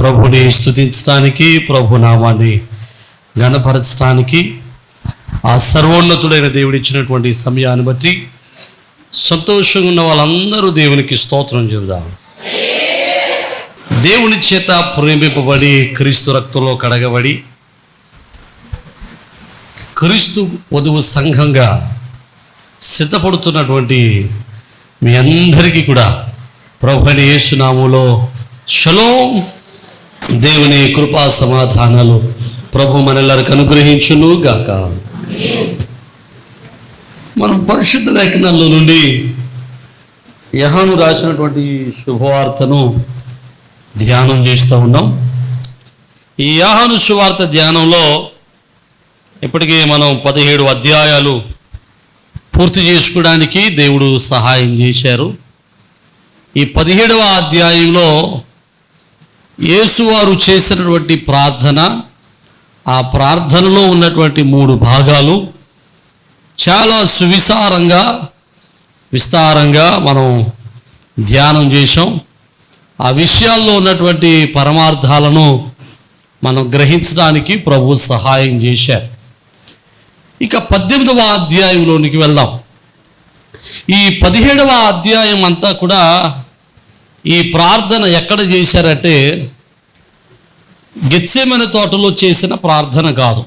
ప్రభుని స్థుతించడానికి ప్రభు నామాన్ని ఘనపరచడానికి ఆ సర్వోన్నతుడైన దేవుడు ఇచ్చినటువంటి సమయాన్ని బట్టి సంతోషంగా ఉన్న వాళ్ళందరూ దేవునికి స్తోత్రం చెబుదాం దేవుని చేత ప్రేమింపబడి క్రీస్తు రక్తంలో కడగబడి క్రీస్తు వధువు సంఘంగా సిద్ధపడుతున్నటువంటి మీ అందరికీ కూడా ప్రభుని యేసునాములో షలో దేవుని కృపా సమాధానాలు ప్రభు మనల్లరికి అనుగ్రహించును గాక. మనం పరిశుద్ధ లేఖనాల్లో నుండి యహాను రాసినటువంటి శుభవార్తను ధ్యానం చేస్తూ ఉన్నాం. ఈ యాహాను శుభవార్త ధ్యానంలో ఇప్పటికే మనం పదిహేడు అధ్యాయాలు పూర్తి చేసుకోవడానికి దేవుడు సహాయం చేశారు. ఈ పదిహేడవ అధ్యాయంలో యేసువారు చేసినటువంటి ప్రార్థన ఆ ప్రార్థనలో ఉన్నటువంటి మూడు భాగాలు చాలా సువిసారంగా విస్తారంగా మనం ధ్యానం చేసాం ఆ విషయాల్లో ఉన్నటువంటి పరమార్థాలను మనం గ్రహించడానికి ప్రభు సహాయం చేశారు. ఇక పద్దెనిమిదవ అధ్యాయంలోనికి వెళ్దాం. ఈ పదిహేడవ అధ్యాయం అంతా కూడా ఈ ప్రార్థన ఎక్కడ చేశారంటే గెత్సేమని తోటలో చేసిన ప్రార్థన కాదు.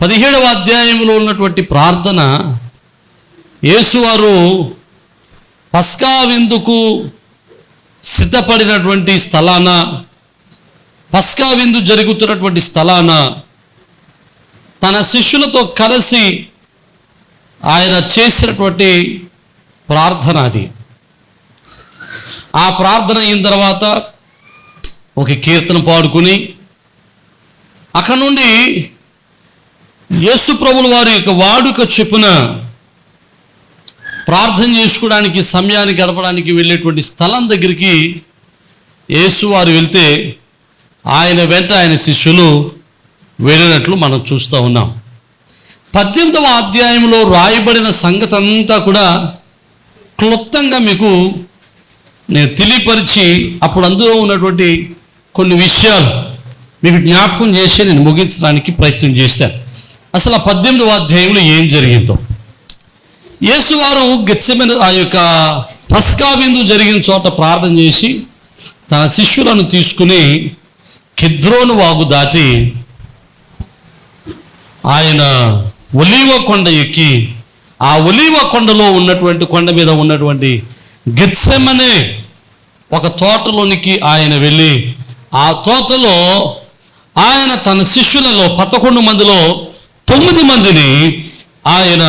పదిహేడవ అధ్యాయంలో ఉన్నటువంటి ప్రార్థన యేసువారు పస్కా విందుకు సిద్ధపడినటువంటి స్థలాన పస్కా విందు జరుగుతున్నటువంటి స్థలాన తన శిష్యులతో కలిసి ఆయన చేసినటువంటి ప్రార్థన అది. ఆ ప్రార్థన అయిన తర్వాత ఒక కీర్తన పాడుకుని అక్కడ నుండి యేసు ప్రభుల వారి యొక్క వాడుక చెప్పున ప్రార్థన చేసుకోవడానికి సమయాన్ని గడపడానికి వెళ్ళేటువంటి స్థలం దగ్గరికి యేసు వారు వెళ్తే ఆయన వెంట ఆయన శిష్యులు వెళ్ళినట్లు మనం చూస్తూ ఉన్నాం. పద్దెనిమిదవ అధ్యాయంలో రాయబడిన సంగతి అంతా కూడా క్లుప్తంగా మీకు నేను తెలియపరిచి అప్పుడు అందులో ఉన్నటువంటి కొన్ని విషయాలు మీకు జ్ఞాపకం చేసి నేను ముగించడానికి ప్రయత్నం చేశాను. అసలు ఆ పద్దెనిమిదవ అధ్యాయంలో ఏం జరిగిందో? యేసువారు గచ్చమైన ఆ యొక్క పస్కా జరిగిన చోట ప్రార్థన చేసి తన శిష్యులను తీసుకుని కిద్రోను వాగు దాటి ఆయన ఒలీవ కొండ ఎక్కి ఆ ఒలీవ కొండలో ఉన్నటువంటి కొండ మీద ఉన్నటువంటి గెత్సెమనే ఒక తోటలోనికి ఆయన వెళ్ళి ఆ తోటలో ఆయన తన శిష్యులలో పదకొండు మందిలో తొమ్మిది మందిని ఆయన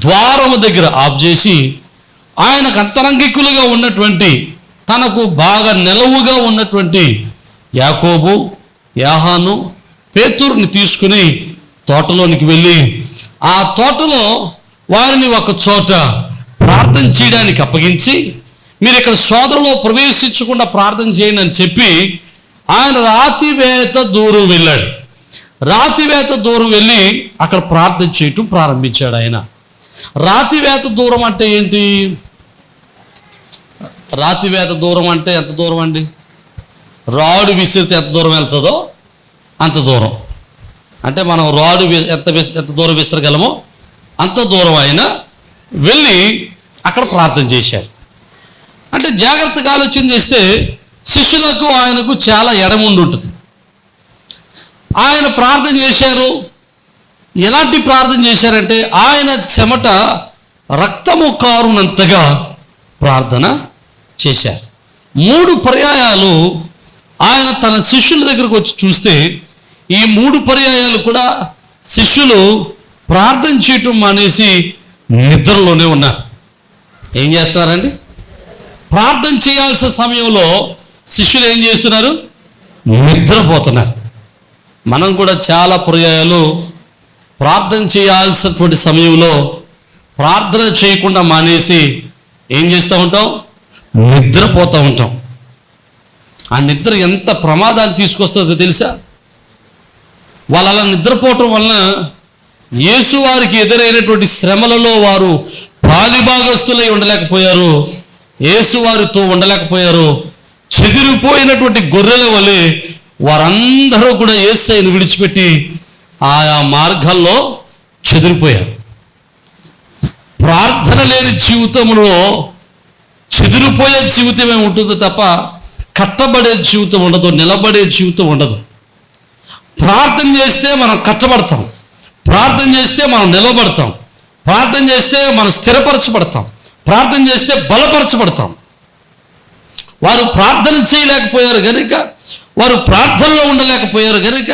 ద్వారము దగ్గర ఆఫ్ చేసి ఆయనకు అంతరంగికులుగా ఉన్నటువంటి తనకు బాగా నిలవుగా ఉన్నటువంటి యాకోబు యాహాను పేతురుని తీసుకుని తోటలోనికి వెళ్ళి ఆ తోటలో వారిని ఒక చోట ప్రార్థన చేయడానికి అప్పగించి మీరు ఇక్కడ సోదరులో ప్రవేశించకుండా ప్రార్థన చేయండి అని చెప్పి ఆయన రాతివేత దూరం వెళ్ళాడు. రాతివేత దూరం వెళ్ళి అక్కడ ప్రార్థన చేయటం ప్రారంభించాడు ఆయన. రాతివేత దూరం అంటే ఏంటి? రాతివేత దూరం అంటే ఎంత దూరం అండి? రాడు విసిరితే ఎంత దూరం వెళ్తుందో అంత దూరం. అంటే మనం రాడు ఎంత ఎంత దూరం విసరగలమో అంత దూరం ఆయన వెళ్ళి అక్కడ ప్రార్థన చేశారు. అంటే జాగ్రత్తగా ఆలోచన చేస్తే శిష్యులకు ఆయనకు చాలా ఎడముండి ఉంటుంది. ఆయన ప్రార్థన చేశారు. ఎలాంటి ప్రార్థన చేశారంటే ఆయన చెమట రక్తము కారునంతగా ప్రార్థన చేశారు. మూడు పర్యాయాలు ఆయన తన శిష్యుల దగ్గరకు వచ్చి చూస్తే ఈ మూడు పర్యాయాలు కూడా శిష్యులు ప్రార్థన చేయటం మానేసి నిద్రలోనే ఉన్నారు. ఏం చేస్తారండి ప్రార్థన చేయాల్సిన సమయంలో శిష్యులు ఏం చేస్తున్నారు? నిద్రపోతున్నారు. మనం కూడా చాలా పర్యాయాలు ప్రార్థన చేయాల్సినటువంటి సమయంలో ప్రార్థన చేయకుండా మానేసి ఏం చేస్తూ ఉంటాం? నిద్రపోతూ ఉంటాం. ఆ నిద్ర ఎంత ప్రమాదాన్ని తీసుకొస్తుందో తెలుసా? వాళ్ళు అలా నిద్రపోవటం వలన యేసు వారికి ఎదురైనటువంటి శ్రమలలో వారు పాలిభాగస్తులై ఉండలేకపోయారు. ఏసువారితో ఉండలేకపోయారు. చెదిరిపోయినటువంటి గొర్రెల వలె వారందరూ కూడా ఏసైని విడిచిపెట్టి ఆయా మార్గాల్లో చెదిరిపోయారు. ప్రార్థన లేని జీవితంలో చెదిరిపోయే జీవితమే ఉంటుంది తప్ప కట్టబడే జీవితం ఉండదు నిలబడే జీవితం ఉండదు. ప్రార్థన చేస్తే మనం కట్టబడతాం. ప్రార్థన చేస్తే మనం నిలబడతాం. ప్రార్థన చేస్తే మనం స్థిరపరచబడతాం. ప్రార్థన చేస్తే బలపరచబడతాం. వారు ప్రార్థన చేయలేకపోయారు కనుక వారు ప్రార్థనలో ఉండలేకపోయారు కనుక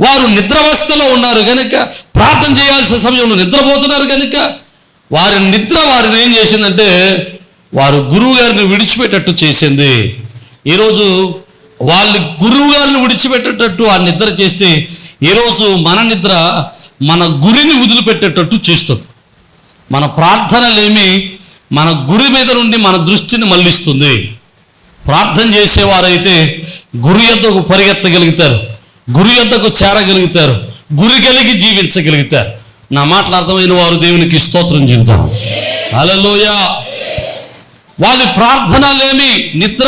వారు నిద్రావస్థలో ఉన్నారు కనుక ప్రార్థన చేయాల్సిన సమయంలో నిద్రపోతున్నారు కనుక వారి నిద్ర వారిని ఏం చేసిందంటే వారు గురువు గారిని విడిచిపెట్టేట్టు చేసింది. ఈరోజు వాళ్ళు గురువు గారిని విడిచిపెట్టేటట్టు ఆ నిద్ర చేస్తే ఈరోజు మన నిద్ర మన గురిని వదిలిపెట్టేటట్టు చేస్తుంది. మన ప్రార్థనలేమి మన గురి మీద నుండి మన దృష్టిని మళ్ళిస్తుంది. ప్రార్థన చేసేవారైతే గురి యొద్దకు పరిగెత్తగలుగుతారు గురి యొద్దకు చేరగలుగుతారు గురి కలిగి జీవించగలుగుతారు. నా మాటలు అర్థమైన వారు దేవునికి స్తోత్రం చెబుతారు అలలోయ వారి ప్రార్థనలేమి నిద్ర.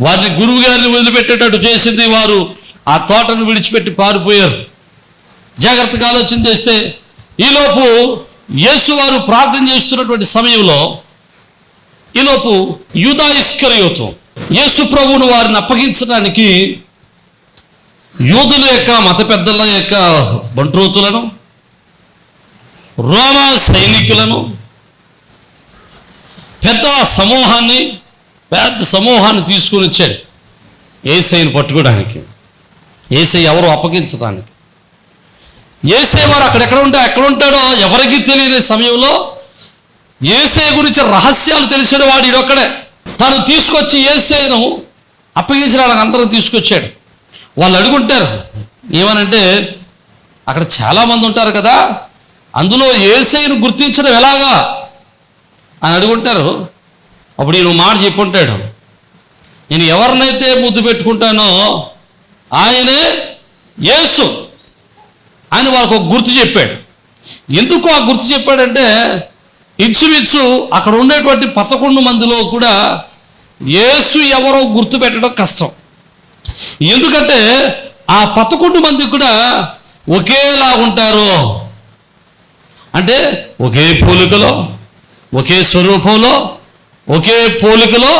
వారిని గురువు గారిని వదిలిపెట్టేటట్టు చేసింది వారు ఆ తోటను విడిచిపెట్టి పారిపోయారు. జాగ్రత్తగా ఆలోచన చేస్తే ఈలోపు యేసు వారు ప్రార్థన చేస్తున్నటువంటి సమయంలో ఈలోపు యూదా ఇస్కరియోతు యేసు ప్రభువును వారిని అప్పగించడానికి యూదుల యొక్క మత పెద్దల యొక్క బంట్రోతులను రోమా సైనికులను పెద్ద సమూహాన్ని పెద్ద సమూహాన్ని తీసుకుని వచ్చాడు. ఏసైని పట్టుకోవడానికి. ఏసై ఎవరు అప్పగించడానికి. ఏసై వారు అక్కడెక్కడ ఉంటే ఎక్కడ ఉంటాడో ఎవరికి తెలియని సమయంలో ఏసే గురించి రహస్యాలు తెలిసిన వాడు ఇడొక్కడే తను తీసుకొచ్చి ఏసేను అప్పగించిన వాళ్ళకి అందరూ తీసుకొచ్చాడు. వాళ్ళు అడుగుంటారు ఏమనంటే అక్కడ చాలామంది ఉంటారు కదా అందులో ఏసైను గుర్తించడం ఎలాగా? అని అడుగుంటారు. అప్పుడు ఈయన మాట చెప్పుంటాడు. నేను ఎవరినైతే ముద్దు పెట్టుకుంటానో ఆయనే యేసు. ఆయన వాళ్ళకు ఒక గుర్తు చెప్పాడు. ఎందుకు ఆ గుర్తు చెప్పాడంటే ఇచ్చుమిచ్చు అక్కడ ఉండేటువంటి పదకొండు మందిలో కూడా యేసు ఎవరో గుర్తు పెట్టడం కష్టం. ఎందుకంటే ఆ పదకొండు మంది కూడా ఒకేలా ఉంటారు. అంటే ఒకే పోలికలో ఒకే స్వరూపంలో ఒకే పోలికలో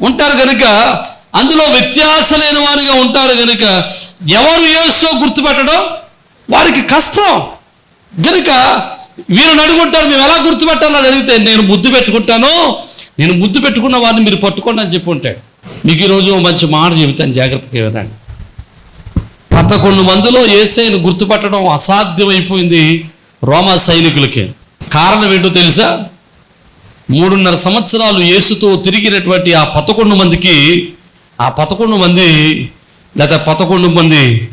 ఉంటారు కనుక అందులో వ్యత్యాస లేని వారిగా ఉంటారు కనుక ఎవరు ఏసో గుర్తుపెట్టడం వారికి కష్టం. గనుక వీరిని అడుగుంటారు మేము ఎలా గుర్తుపెట్టాలని అడిగితే నేను ముద్దు పెట్టుకుంటాను. నేను ముద్దు పెట్టుకున్న వారిని మీరు పట్టుకోండి అని చెప్పి ఉంటాడు. మీకు ఈరోజు మంచి మాట చెబుతాను జాగ్రత్తగా వినండి. పదకొండు మందిలో ఏసైను గుర్తుపట్టడం అసాధ్యమైపోయింది రోమా సైనికులకి. కారణం ఏంటో తెలుసా? మూడున్నర సంవత్సరాలు యేసుతో తిరిగినటువంటి ఆ పదకొండు మందికి ఆ పదకొండు మంది లేదా పదకొండు మంది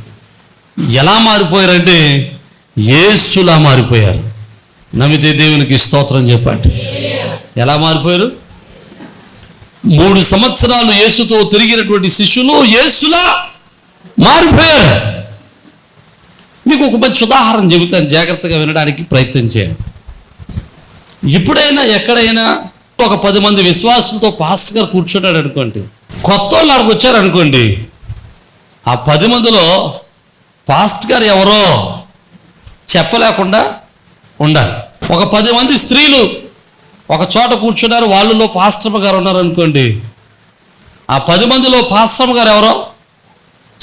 ఎలా మారిపోయారంటే యేసులా మారిపోయారు. నమ్మితే దేవునికి స్తోత్రం చెప్పండి. ఎలా మారిపోయారు? మూడు సంవత్సరాలు యేసుతో తిరిగినటువంటి శిష్యులు యేసులా మారిపోయారు. మీకు ఒక మంచి ఉదాహరణ చెబుతాను జాగ్రత్తగా వినడానికి ప్రయత్నం చేయండి. ఎప్పుడైనా ఎక్కడైనా ఒక పది మంది విశ్వాసులతో పాస్గా కూర్చున్నాడు అనుకోండి కొత్త వాళ్ళు అక్కడికి వచ్చారు అనుకోండి ఆ పది మందిలో పాస్ట్ గారు ఎవరో చెప్పలేకుండా ఉండాలి. ఒక పది మంది స్త్రీలు ఒక చోట కూర్చున్నారు వాళ్ళలో పాస్టమ్మ గారు ఉన్నారు అనుకోండి. ఆ పది మందిలో పాస్టమ్మ గారు ఎవరో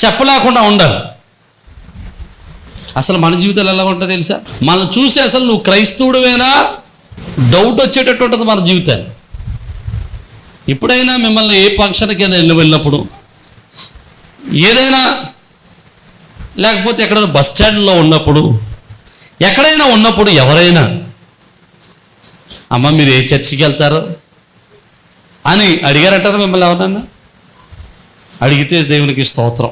చెప్పలేకుండా ఉండాలి. అసలు మన జీవితాలు ఎలా ఉంటుందో తెలుసా? మనం చూసి అసలు నువ్వు క్రైస్తవుడివేనా? డౌట్ వచ్చేటట్టు ఉంటుంది మన జీవితాన్ని. ఎప్పుడైనా మిమ్మల్ని ఏ ఫంక్షన్కి వెళ్ళి వెళ్ళినప్పుడు ఏదైనా లేకపోతే ఎక్కడైనా బస్ స్టాండ్లో ఉన్నప్పుడు ఎక్కడైనా ఉన్నప్పుడు ఎవరైనా అమ్మ మీరు ఏ చర్చికి వెళ్తారు? అని అడిగారంటారా మిమ్మల్ని ఎవరన్నా అడిగితే దేవునికి స్తోత్రం.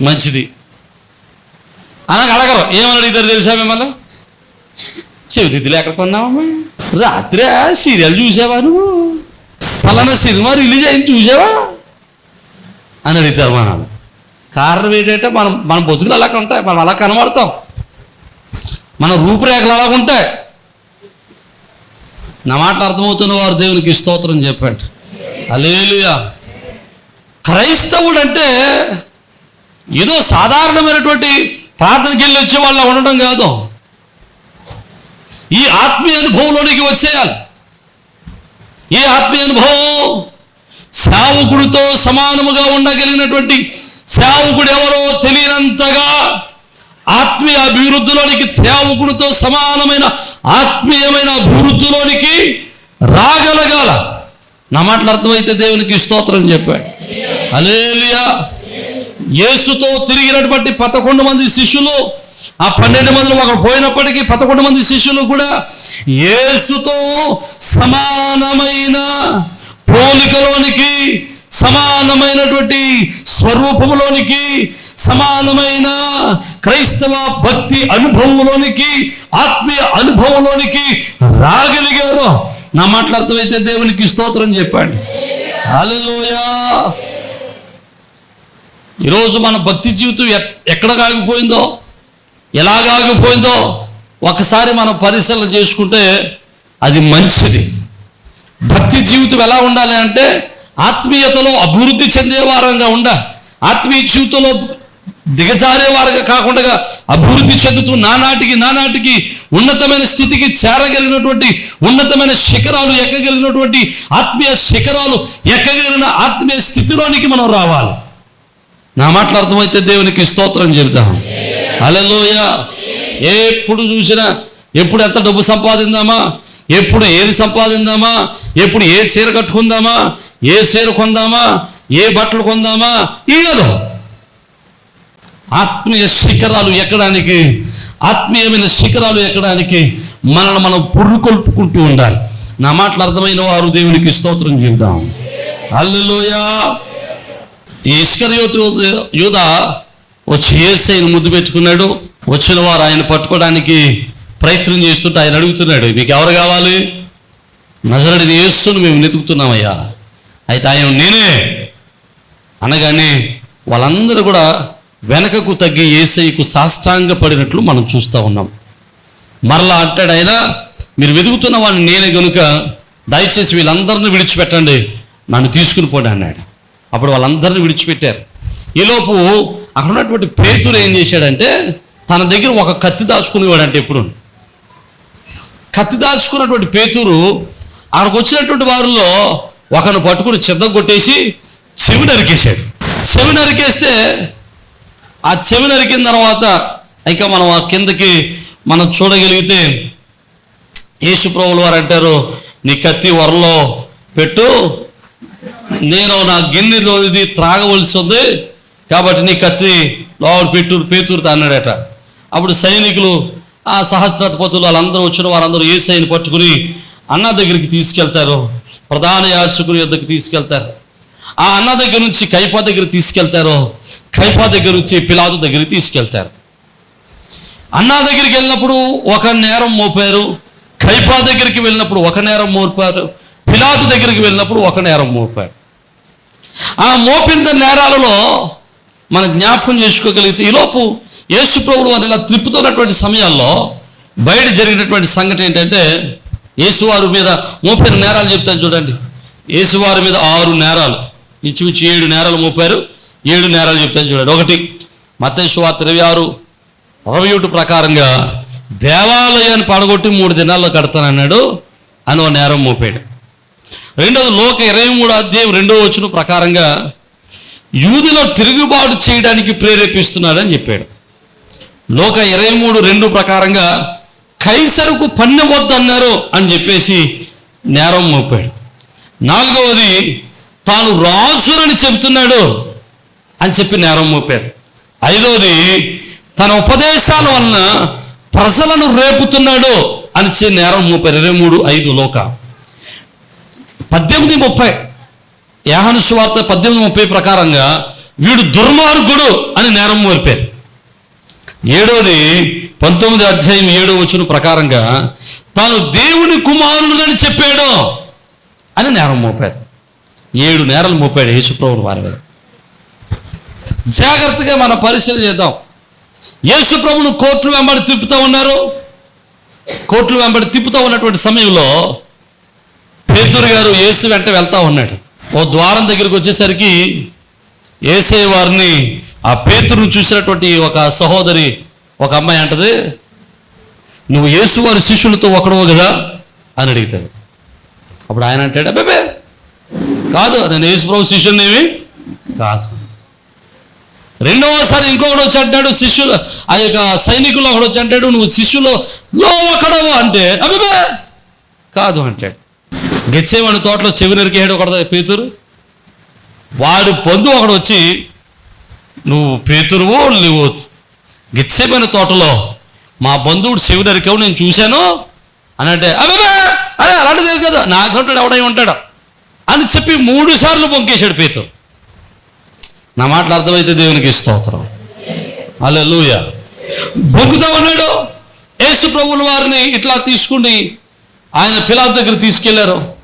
మంచిది. అని అడగరు. ఏమని అడుగుతారు తెలుసా మిమ్మల్ని? చెవితిథులు ఎక్కడ కొన్నావమ్మా? రాత్రి సీరియల్ చూసావా నువ్వు? పలానా సినిమా రిలీజ్ అయింది చూసావా? అని అడుగుతారు మా నాన్న. కారణం ఏంటంటే మనం మన బతుకులు అలా ఉంటాయి మనం అలా కనబడతాం. మన రూపురేఖలు అలా ఉంటాయి. నా మాటలు అర్థమవుతున్న వారు దేవునికి స్తోత్రం చెప్పండి. అలేలుయా క్రైస్తవుడు అంటే ఏదో సాధారణమైనటువంటి ప్రార్థనకి వెళ్ళి వచ్చే వాళ్ళ ఉండడం కాదు. ఈ ఆత్మీయ అనుభవంలోనికి వచ్చేయాలి. ఏ ఆత్మీయ అనుభవం సేవకుడితో సమానముగా ఉండగలిగినటువంటి సేవకుడు ఎవరో తెలియనంతగా ఆత్మీయ అభివృద్ధిలోనికి సేవకుడితో సమానమైన ఆత్మీయమైన అభివృద్ధిలోనికి రాగలగాల. నా మాటలు అర్థమైతే దేవునికి స్తోత్రం చెప్పాడు. అలేలియా యేసుతో తిరిగినటువంటి పదకొండు మంది శిష్యులు ఆ పన్నెండు మందిలో ఒకరు పోయినప్పటికీ పదకొండు మంది శిష్యులు కూడా యేసుతో సమానమైన పోలికలోనికి సమానమైనటువంటి స్వరూపంలోనికి సమానమైన క్రైస్తవ భక్తి అనుభవంలోనికి ఆత్మీయ అనుభవంలోనికి రాగలిగారు? నా మాట్లాడుతూ దేవునికి స్తోత్రం చెప్పండి. అలలోయా ఈరోజు మన భక్తి జీవితం ఎక్కడ కాగిపోయిందో ఎలాగ ఆగిపోయిందో? ఒకసారి మనం పరిశీలన చేసుకుంటే అది మంచిది. భక్తి జీవితం ఎలా ఉండాలి అంటే ఆత్మీయతలో అభివృద్ధి చెందేవారంగా ఉండ ఆత్మీయ జీవితంలో దిగజారేవారుగా కాకుండా అభివృద్ధి చెందుతూ నానాటికి నానాటికి ఉన్నతమైన స్థితికి చేరగలిగినటువంటి ఉన్నతమైన శిఖరాలు ఎక్కగలిగినటువంటి ఆత్మీయ శిఖరాలు ఎక్కగలిగిన ఆత్మీయ స్థితిలోనికి మనం రావాలి. నా మాటలు అర్థమైతే దేవునికి స్తోత్రం చెబుతాం. అలలోయ ఎప్పుడు చూసినా ఎప్పుడు ఎంత డబ్బు సంపాదిందామా ఎప్పుడు ఏది సంపాదిందామా ఎప్పుడు ఏ చీర కట్టుకుందామా ఏ చీర కొందామా? ఏ బట్టలు కొందామా? ఇయ్యదు ఆత్మీయ శిఖరాలు ఎక్కడానికి? ఆత్మీయమైన శిఖరాలు ఎక్కడానికి? మనల్ని మనం పుర్రుకొల్పుకుంటూ ఉండాలి. నా మాటలు అర్థమైన వారు దేవునికి స్తోత్రం చెబుదాం. అల్లెలోయా ఈ ఇస్కరియోతు యూద వచ్చి ఏసైని ముద్దు పెట్టుకున్నాడు. వచ్చిన వారు ఆయన పట్టుకోవడానికి ప్రయత్నం చేస్తుంటే ఆయన అడుగుతున్నాడు మీకు ఎవరు కావాలి? నజరడిని ఏసును మేము వెతుకుతున్నామయ్యా. అయితే ఆయన నేనే. అనగానే వాళ్ళందరూ కూడా వెనకకు తగ్గి ఏసైకు సాష్టాంగపడినట్లు మనం చూస్తూ ఉన్నాం. మరలా అంటాడు ఆయన మీరు వెతుకుతున్న వాడిని నేనే గనుక దయచేసి వీళ్ళందరిని విడిచిపెట్టండి నన్ను తీసుకుని పోండి అన్నాడు. అప్పుడు వాళ్ళందరిని విడిచిపెట్టారు. ఈలోపు అక్కడ ఉన్నటువంటి పేతురు ఏం చేశాడంటే తన దగ్గర ఒక కత్తి దాచుకునేవాడంటే ఎప్పుడు. కత్తి దాచుకున్నటువంటి పేతురు అక్కడికి వచ్చినటువంటి వారిలో ఒకను పట్టుకుని చిద్దం కొట్టేసి చెవి నరికేశాడు. చెవి నరికేస్తే ఆ చెవి నరికిన తర్వాత ఇంకా మనం ఆ కిందకి మనం చూడగలిగితే యేసుప్రభులు వారు అంటారు నీ కత్తి వరలో పెట్టు నేను నా గిన్నెలో ఇది త్రాగవలసి ఉంది కాబట్టి నీ కత్తి లోపల పెట్టు పేతూరుతో అన్నాడట అప్పుడు సైనికులు ఆ సహస్రపతులు వాళ్ళందరూ వచ్చిన వారందరూ ఏ సైని పట్టుకుని అన్న దగ్గరికి తీసుకెళ్తారు. ప్రధాన యాచకుని యొద్దకు తీసుకెళ్తారు. ఆ అన్న దగ్గర నుంచి కైపా దగ్గర తీసుకెళ్తారో కైపా దగ్గర నుంచి పిలాదు దగ్గరికి తీసుకెళ్తారు. అన్నా దగ్గరికి వెళ్ళినప్పుడు ఒక నేరం మోపారు కైపా దగ్గరికి వెళ్ళినప్పుడు ఒక నేరం మోపారు పిలాతు దగ్గరికి వెళ్ళినప్పుడు ఒక నేరం మోపారు. ఆ మోపిన నేరాలలో మన జ్ఞాపకం చేసుకోగలిగితే ఈలోపు యేసు ప్రభువు వారు ఇలా త్రిప్పుతున్నటువంటి సమయాల్లో బయట జరిగినటువంటి సంఘటన ఏంటంటే యేసువారు మీద మోపిన నేరాలు చెప్తాను చూడండి. యేసువారి మీద ఆరు నేరాలు. ఇంచుమించు ఏడు నేరాలు మోపారు. ఏడు నేరాలు చెప్తాను చూడండి. ఒకటి మతేశ్వార్త ఇరవై ఆరు. ఇరవై ఒకటి ప్రకారంగా దేవాలయాన్ని పడగొట్టి మూడు దినాల్లో కడతానన్నాడు. అని ఓ నేరం మోపాడు. రెండోది లోక ఇరవై మూడు అధ్యాయం రెండో వచ్చిన ప్రకారంగా యూదులో తిరుగుబాటు చేయడానికి ప్రేరేపిస్తున్నాడని చెప్పాడు. లోక ఇరవై మూడు రెండు ప్రకారంగా కైసరుకు పన్నెవద్దన్నారు అని చెప్పేసి నేరం మోపాడు. నాలుగవది తాను రాజునని చెబుతున్నాడు అని చెప్పి నేరం మోపాడు. ఐదవది తన ఉపదేశాల వలన ప్రజలను రేపుతున్నాడు అని చెప్పి నేరం మోపాడు. ఇరవై మూడు ఐదు లోక. పద్దెనిమిది ముప్పై. యాహను సువార్త పద్దెనిమిది ముప్పై ప్రకారంగా వీడు దుర్మార్గుడు అని నేరం మోపారు ఏడోది పంతొమ్మిది అధ్యాయం ఏడో వచ్చిన ప్రకారంగా తాను దేవుని కుమారుడునని చెప్పాడు అని నేరం మోపాడు. ఏడు నేరాలు మోపాడు యేసుప్రభుడు వారి మీద. జాగ్రత్తగా మన పరిశీలన చేద్దాం. యేసుప్రభును కోర్టులు వెంబడి తిప్పుతూ ఉన్నారు. కోర్టులు వెంబడి తిప్పుతూ ఉన్నటువంటి సమయంలో పేదూరు గారు యేసు వెంట వెళ్తా ఉన్నాడు. ఓ ద్వారం దగ్గరికి వచ్చేసరికి ఏసే వారిని ఆ పేతురుని చూసినటువంటి ఒక సహోదరి ఒక అమ్మాయి అంటది నువ్వు యేసువారి శిష్యులతో ఒకడవు కదా? అని అడుగుతాడు అప్పుడు ఆయన అంటాడు అబ్బాబే కాదు నేను యేసుప్రభు శిష్యునేమి కాదు. రెండవసారి ఇంకొకడు వచ్చి అంటాడు శిష్యులు ఆ యొక్క సైనికులు ఒకడు వచ్చి అంటాడు నువ్వు శిష్యులో ఒకడవు అంటే అబ్బాబే కాదు అంటాడు. గెచ్చేవాడి తోటలో చెవి నరికేయడు ఒకడ పేతురు. వాడి పొందు ఒకడు వచ్చి నువ్వు పేతురువు నువ్వు గెచ్చేపోయిన తోటలో మా బంధువుడు శివుడు నరికావు నేను చూశాను? అని అంటే అదే అదే అలాంటిది కదా. నాకంటాడు ఎవడై ఉంటాడు. అని చెప్పి మూడు సార్లు పొంకేశాడు పేతురు. నా మాటలు అర్థమైతే దేవునికి స్తోత్రం. లూయ బొగ్గుతా ఉన్నాడు. యేసు ప్రభుల వారిని ఇట్లా తీసుకుని ఆయన పిలాత్ దగ్గర తీసుకెళ్ళారు.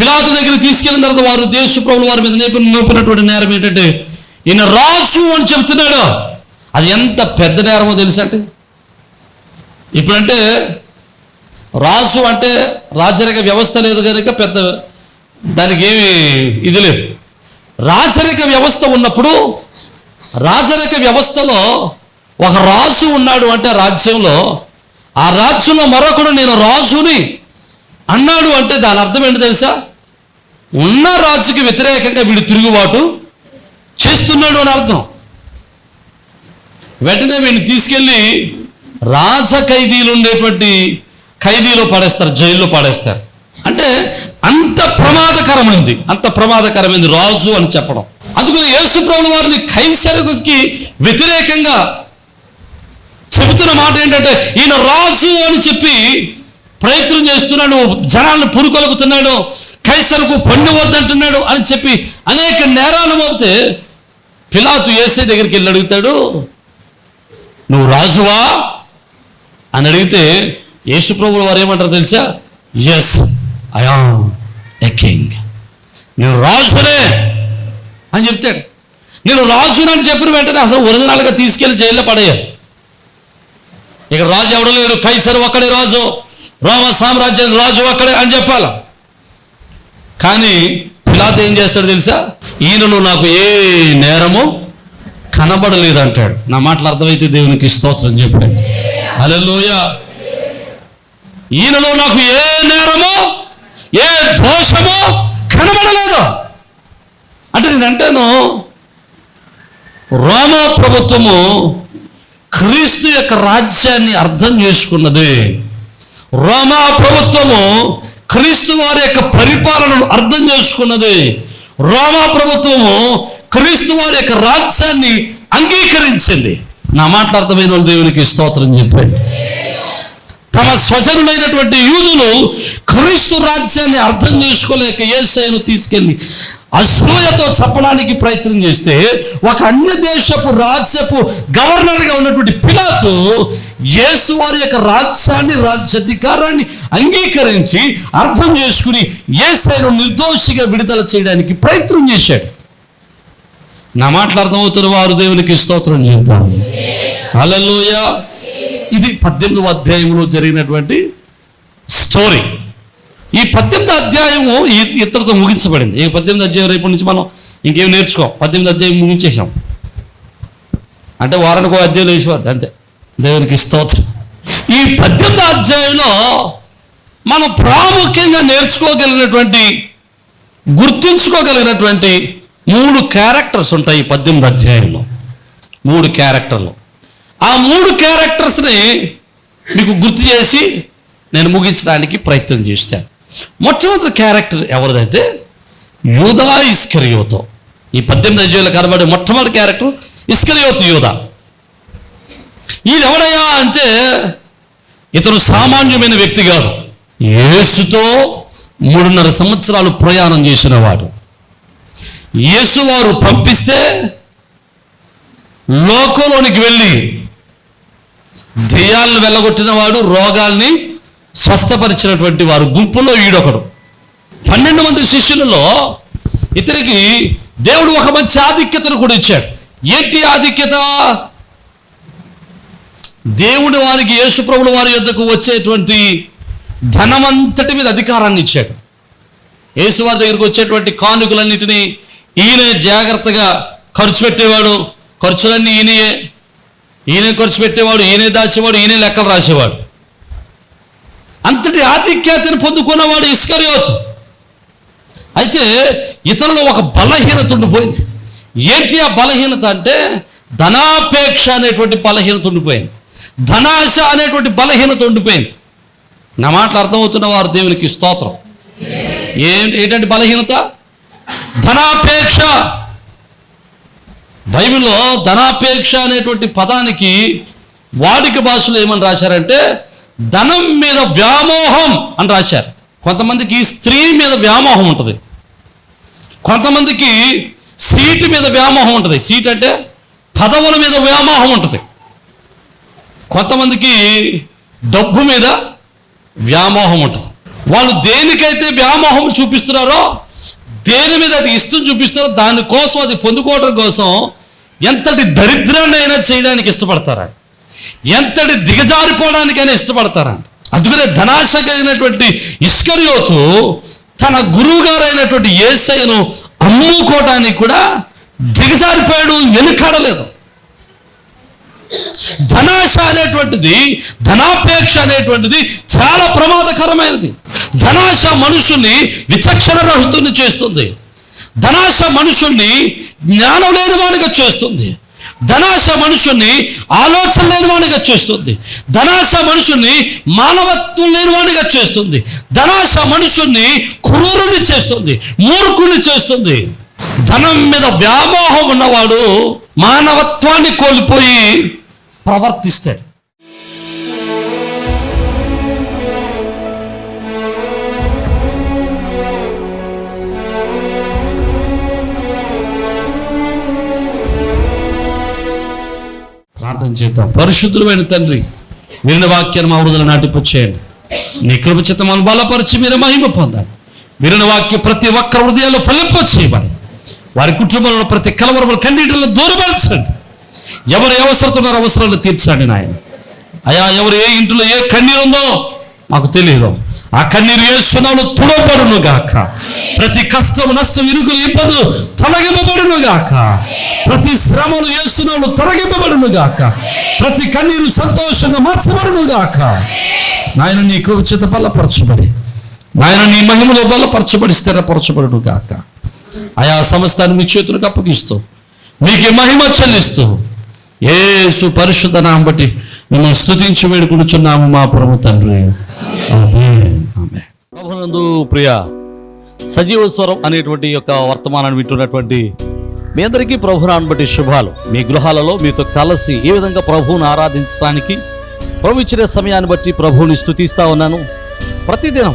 పిలాత్ దగ్గర తీసుకెళ్ళిన తర్వాత వారు దేశ ప్రభుల వారి మీద నేపి నోపినటువంటి నేరం ఏంటంటే ఈయన రాజు అని చెప్తున్నాడు. అది ఎంత పెద్ద నేరమో తెలుసండి అంటే ఇప్పుడంటే రాజు అంటే రాజరిక వ్యవస్థ లేదు కనుక పెద్ద దానికి ఏమి ఇది లేదు. రాజరిక వ్యవస్థ ఉన్నప్పుడు రాజరిక వ్యవస్థలో ఒక రాజు ఉన్నాడు అంటే రాజ్యంలో ఆ రాజ్యంలో మరొకడు నేను రాజుని అన్నాడు అంటే దాని అర్థం ఏంటి తెలుసా? ఉన్న రాజుకి వ్యతిరేకంగా వీడు తిరుగుబాటు చేస్తున్నాడు అని అర్థం. వెంటనే వీడిని తీసుకెళ్ళి రాజ ఖైదీలు ఉండేటువంటి ఖైదీలో పడేస్తారు జైల్లో పడేస్తారు. అంటే అంత ప్రమాదకరమైంది అంత ప్రమాదకరమైంది రాజు అని చెప్పడం. అందుకని యేసుప్రభుల వారిని కైసరుకి వ్యతిరేకంగా చెబుతున్న మాట ఏంటంటే ఈయన రాజు అని చెప్పి ప్రయత్నం చేస్తున్నాడు జనాలను పురుకొలుపుతున్నాడు కైసరుకు పండు వద్దంటున్నాడు అని చెప్పి అనేక నేరాలు మోపితే పిలాతు ఏసే దగ్గరికి వెళ్ళి అడుగుతాడు నువ్వు రాజువా? అని అడిగితే యేసుప్రభుల వారు ఏమంటారు తెలుసా? ఎస్ ఐఆమ్ ఎ కింగ్ నేను రాజునే అని చెప్తాడు. నేను రాజునని చెప్పిన వెంటనే అసలు ఒరిజినల్గా తీసుకెళ్ళి జైల్లో పడేయాలి ఇక రాజు ఎవడు లేడు? కైసరు ఒక్కడే రాజు. రోమ సామ్రాజ్యం రాజు ఒక్కడే అని చెప్పాలి. కానీ పిలాత్ ఏం చేస్తాడు తెలుసా? ఈయనలో నాకు ఏ నేరము కనబడలేదు అంటాడు నా మాటలు అర్థమైతే దేవునికి స్తోత్రం చెప్పాడు. అలెలోయ ఈయనలో నాకు ఏ నేరమో ఏ దోషమో కనబడలేదు. అంటే నేను అంటాను రోమా ప్రభుత్వము క్రీస్తు యొక్క రాజ్యాన్ని అర్థం చేసుకున్నది. రోమా ప్రభుత్వము క్రీస్తు వారి యొక్క పరిపాలనను అర్థం చేసుకున్నది. రోమా ప్రభుత్వము క్రీస్తు వారి యొక్క రాజ్యాన్ని అంగీకరించింది. నా మాట్లాడతమైన వాళ్ళు దేవునికి స్తోత్రం చెప్పండి. తమ స్వజనులైనటువంటి యూదులు క్రీస్తు రాజ్యాన్ని అర్థం చేసుకోలేక ఏసైను తీసుకెళ్ళి అసూయతో చెప్పడానికి ప్రయత్నం చేస్తే ఒక అన్య దేశపు రాజ్యపు గవర్నర్గా ఉన్నటువంటి పిలాతు యేసు వారి యొక్క రాజ్యాన్ని రాజ్యాధికారాన్ని అంగీకరించి అర్థం చేసుకుని ఏసైను నిర్దోషిగా విడుదల చేయడానికి ప్రయత్నం చేశాడు. నా మాటలు అర్థమవుతున్న వారు దేవునికి స్తోత్రం చేద్దాం. అలలోయ ఇది పద్దెనిమిదవ అధ్యాయంలో జరిగినటువంటి స్టోరీ. ఈ పద్దెనిమిది అధ్యాయము ఈ- ఇతరుతో ముగించబడింది. ఈ పద్దెనిమిది అధ్యాయం రేపటి నుంచి మనం ఇంకేం నేర్చుకోం. పద్దెనిమిది అధ్యాయం ముగించేసాం అంటే వారానికి ఒక అధ్యాయులు వేసిపోద్ది అంతే. దేవునికి స్తోత్రం. ఈ పద్దెనిమిది అధ్యాయంలో మనం ప్రాముఖ్యంగా నేర్చుకోగలిగినటువంటి గుర్తుంచుకోగలిగినటువంటి మూడు క్యారెక్టర్స్ ఉంటాయి ఈ పద్దెనిమిది అధ్యాయంలో. మూడు క్యారెక్టర్లు. ఆ మూడు క్యారెక్టర్స్ని మీకు గుర్తు చేసి నేను ముగించడానికి ప్రయత్నం చేస్తాను మొట్టమొదటి క్యారెక్టర్ ఎవరిదంటే యూదా ఇస్కరియోతో. ఈ పద్దెనిమిది అధ్యాయంలో కనబడే మొట్టమొదటి క్యారెక్టర్ ఇస్కరియోతు యూదా. ఈయన ఎవడయ్యా అంటే ఇతను సామాన్యమైన వ్యక్తి కాదు. యేసుతో మూడున్నర సంవత్సరాలు ప్రయాణం చేసిన వాడు యేసు వారు పంపిస్తే లోకంలోనికి వెళ్ళి దెయ్యాలను వెళ్ళగొట్టిన వాడు రోగాల్ని స్వస్థపరిచినటువంటి వారు గుంపులో ఈడొకడు. పన్నెండు మంది శిష్యులలో ఇతనికి దేవుడు ఒక మంచి ఆధిక్యతను కూడా ఇచ్చాడు. ఏంటి ఆధిక్యత? దేవుడు వారికి యేసుప్రభుడు వారి యొద్దకు వచ్చేటువంటి ధనమంతటి మీద అధికారాన్ని ఇచ్చాడు. యేసువారి దగ్గరికి వచ్చేటువంటి కానుకలన్నిటినీ ఈయనే జాగ్రత్తగా ఖర్చు పెట్టేవాడు. ఖర్చులన్నీ ఈయనయే. ఈయనే ఖర్చు పెట్టేవాడు ఈయనే దాచేవాడు ఈయనే లెక్కలు రాసేవాడు. అంతటి ఆధిక్యతను పొందుకున్నవాడు ఇస్కరియోతు. అయితే ఇతరులు ఒక బలహీనత ఉండిపోయింది. ఏంటి ఆ బలహీనత అంటే ధనాపేక్ష అనేటువంటి బలహీనత ఉండిపోయింది. ధనాశ అనేటువంటి బలహీనత ఉండిపోయింది. నా మాటలు అర్థమవుతున్న వారు దేవునికి స్తోత్రం. ఏ ఏంటంటే బలహీనత? ధనాపేక్ష. బైబిల్లో ధనాపేక్ష అనేటువంటి పదానికి వాడిక భాషలో ఏమని రాశారంటే ధనం మీద వ్యామోహం అని రాశారు. కొంతమందికి స్త్రీ మీద వ్యామోహం ఉంటుంది. కొంతమందికి సీటు మీద వ్యామోహం ఉంటుంది. సీట్ అంటే పదవుల మీద వ్యామోహం ఉంటుంది. కొంతమందికి డబ్బు మీద వ్యామోహం ఉంటుంది. వాళ్ళు దేనికైతే వ్యామోహం చూపిస్తున్నారో దేని మీద అది ఇష్టం చూపిస్తారో దానికోసం అది పొందుకోవడం కోసం ఎంతటి దరిద్రాన్ని అయినా చేయడానికి ఇష్టపడతారా ఎంతటి దిగజారిపోవడానికైనా ఇష్టపడతారా అందుకనే ధనాశ కలిగినటువంటి ఇష్కరియోతు తన గురువు గారైనటువంటి ఏసయ్యను అమ్ముకోవడానికి కూడా దిగజారిపోయాడు వెనుకాడలేదు. ధనాశ అనేటువంటిది ధనాపేక్ష అనేటువంటిది చాలా ప్రమాదకరమైనది. ధనాశ మనుషుల్ని విచక్షణ రహితుని చేస్తుంది. ధనాశ మనుషుల్ని జ్ఞానం లేని వాడిగా చేస్తుంది. ధనాశ మనుషుల్ని ఆలోచన లేని వాడిగా చేస్తుంది. ధనాశ మనుషుల్ని మానవత్వం లేని వాడిగా చేస్తుంది. ధనాశ మనుషుల్ని క్రూరుని చేస్తుంది మూర్ఖుని చేస్తుంది. ధనం మీద వ్యామోహం ఉన్నవాడు మానవత్వాన్ని కోల్పోయి ప్రవర్తిస్తాడు. ప్రార్థన చేద్దాం. పరిశుద్ధులమైన తండ్రి విన్న వాక్యాన్ని మా హృదయ నాటిపుచ్చేయండి. నీ కృపచిత మనం బలపరిచి మీరు మహిమ పొందాలి. విన్న వాక్యం ప్రతి ఒక్క హృదయాల్లో ఫలింప చేయమని వారి కుటుంబంలో ప్రతి కలవరములు కన్నీటిలో దూరపరచండి. ఎవరు అవసరతున్నారో అవసరాలు తీర్చండి నాయన. అయా ఎవరు ఏ ఇంట్లో ఏ కన్నీరు ఉందో మాకు తెలియదు. ఆ కన్నీరు వేస్తున్నాడు తుడపడును గాక. ప్రతి కష్టము నష్టం ఇరుకులు ఇబ్బందులు తొలగింపబడును గాక. ప్రతి శ్రమలు వేస్తున్నాడు తొలగింపబడును గాక. ప్రతి కన్నీరు సంతోషంగా మార్చబడును గాక. నాయన నీ కృప చేత బలపరచబడి నాయన నీ మహిమలో బలపరచబడి స్థిరపరచబడును గాక. ఆయా సమస్తాన్ని మీ చేతులకు అప్పగిస్తూ మీకు మహిమ చెల్లిస్తూ ఏసు పరిశుద్ధ నామం బట్టి మిమ్మల్ని స్థుతించి వేడుకుంటున్నాము మా ప్రభు తండ్రి. ప్రభునందు ప్రియ సజీవ స్వరం అనేటువంటి యొక్క వర్తమానాన్ని వింటున్నటువంటి మీ అందరికీ ప్రభునాన్ని బట్టి శుభాలు. మీ గృహాలలో మీతో కలిసి ఈ విధంగా ప్రభువును ఆరాధించడానికి ప్రభు ఇచ్చిన సమయాన్ని బట్టి ప్రభువుని స్థుతిస్తా ఉన్నాను. ప్రతిదినం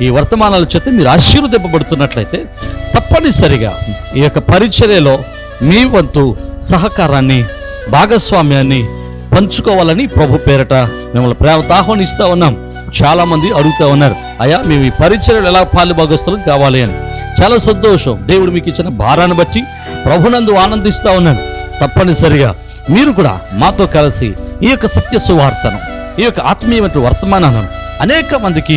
ఈ వర్తమానాల చేత మీరు ఆశీర్వదింపబడుతున్నట్లయితే తప్పనిసరిగా ఈ యొక్క పరిచర్యలో మీ వంతు సహకారాన్ని భాగస్వామ్యాన్ని పంచుకోవాలని ప్రభు పేరట మిమ్మల్ని ప్రేమతో ఆహ్వానిస్తూ ఉన్నాం. చాలా మంది అడుగుతూ ఉన్నారు అయ్యా మేము ఈ పరిచర్యలు ఎలా పాలు భాగస్తులం కావాలి అని? చాలా సంతోషం. దేవుడు మీకు ఇచ్చిన భారాన్ని బట్టి ప్రభునందు ఆనందిస్తూ ఉన్నాను తప్పనిసరిగా మీరు కూడా మాతో కలిసి ఈ యొక్క సత్య సువార్తను ఈ యొక్క ఆత్మీయమైన వర్తమానాలను అనేక మందికి